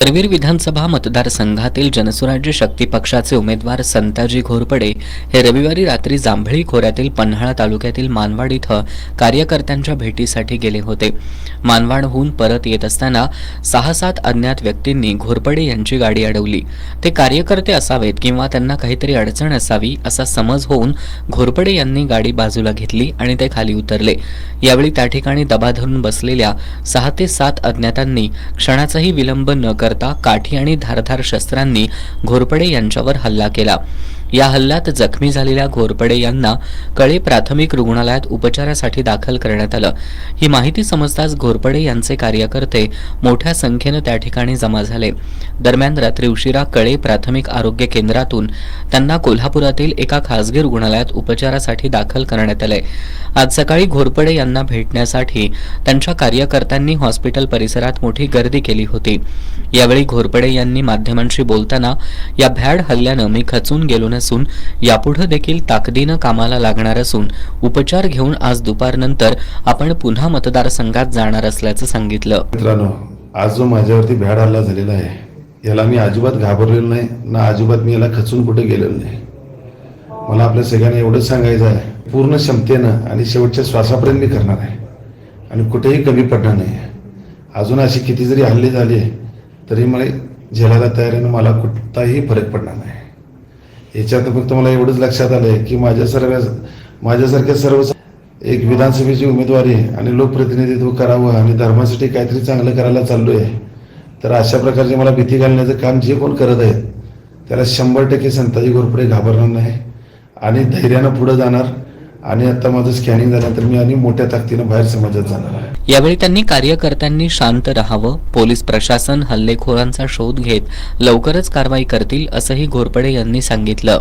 करवीर विधानसभा मतदारसंघातील जनसुराज्य शक्ती पक्षाचे उमेदवार संताजी घोरपडे हे रविवारी रात्री जांभळी खोऱ्यातील पन्हाळा तालुक्यातील मानवाड इथं कार्यकर्त्यांच्या भेटीसाठी गेले होते. मानवाडहून परत येत असताना सहा सात अज्ञात व्यक्तींनी घोरपडे यांची गाडी अडवली. ते कार्यकर्ते असावेत किंवा त्यांना काहीतरी अडचण असावी असा समज होऊन घोरपडे यांनी गाडी बाजूला घेतली आणि ते खाली उतरले. यावेळी त्या ठिकाणी दबा धरून बसलेल्या सहा ते सात अज्ञातांनी क्षणाचाही विलंब न करता काठी आणि धारधार शस्त्रांनी घोरपडे यांच्यावर हल्ला केला. या हल्ल्यात जखमी झालेल्या घोरपडे यांना कळे प्राथमिक रुग्णालयात उपचारासाठी दाखल करण्यात आलं. ही माहिती समजताच घोरपडे यांचे कार्यकर्ते मोठ्या संख्येनं त्या ठिकाणी जमा झाले. दरम्यान रात्री उशिरा कळे प्राथमिक आरोग्य केंद्रातून त्यांना कोल्हापुरातील एका खासगी रुग्णालयात उपचारासाठी दाखल करण्यात आले. आज सकाळी घोरपडे यांना भेटण्यासाठी त्यांच्या कार्यकर्त्यांनी हॉस्पिटल परिसरात मोठी गर्दी केली होती. यावेळी घोरपडे यांनी माध्यमांशी बोलताना या भ्याड हल्ल्यानं मी खचून गेलो असून यापुढे देखील ताकदीनं कामाला लागणार असून उपचार घेऊन आज दुपारनंतर आपण पुन्हा मतदारसंघात जाणार असल्याचं सांगितलं. मित्रांनो आज जो माझ्यावरती भ्याड हल्ला झालेला आहे याला मी अजिबात घाबरलेलो नाही ना अजिबात मी याला खचून कुठे गेलेलो नाही. मला आपल्या सगळ्यांना एवढंच सांगायचं आहे पूर्ण क्षमतेनं आणि शेवटच्या श्वासापर्यंत मी करणार आहे. आणि कुठेही कमी पडणार नाही. अजून अशी किती जरी हल्ले झाले तरी मला झेलायला तयार आहे मला कुठलाही फरक पडणार नाही. याच्यात फक्त मला एवढंच लक्षात आलं आहे की माझ्या सर्व माझ्यासारख्या सर्व एक विधानसभेची उमेदवारी आणि लोकप्रतिनिधित्व करावं आणि धर्मासाठी काहीतरी चांगलं करायला चाललो आहे तर अशा प्रकारचे मला भीती घालण्याचं काम जे कोण करत आहेत त्याला शंभर टक्के संताजी घोरपडे घाबरणार नाही. आणि धैर्यानं पुढे जाणार. आणि आता माझं स्कॅनिंग झाल्यानंतर मी आणि मोठ्या ताकदीनं बाहेर समाजात जाणार आहे. यावेळी त्यांनी कार्यकर्त्यांनी शांत राहावं पोलीस प्रशासन हल्लेखोरांचा शोध घेत लवकरच कारवाई करतील असंही घोरपडे यांनी सांगितलं.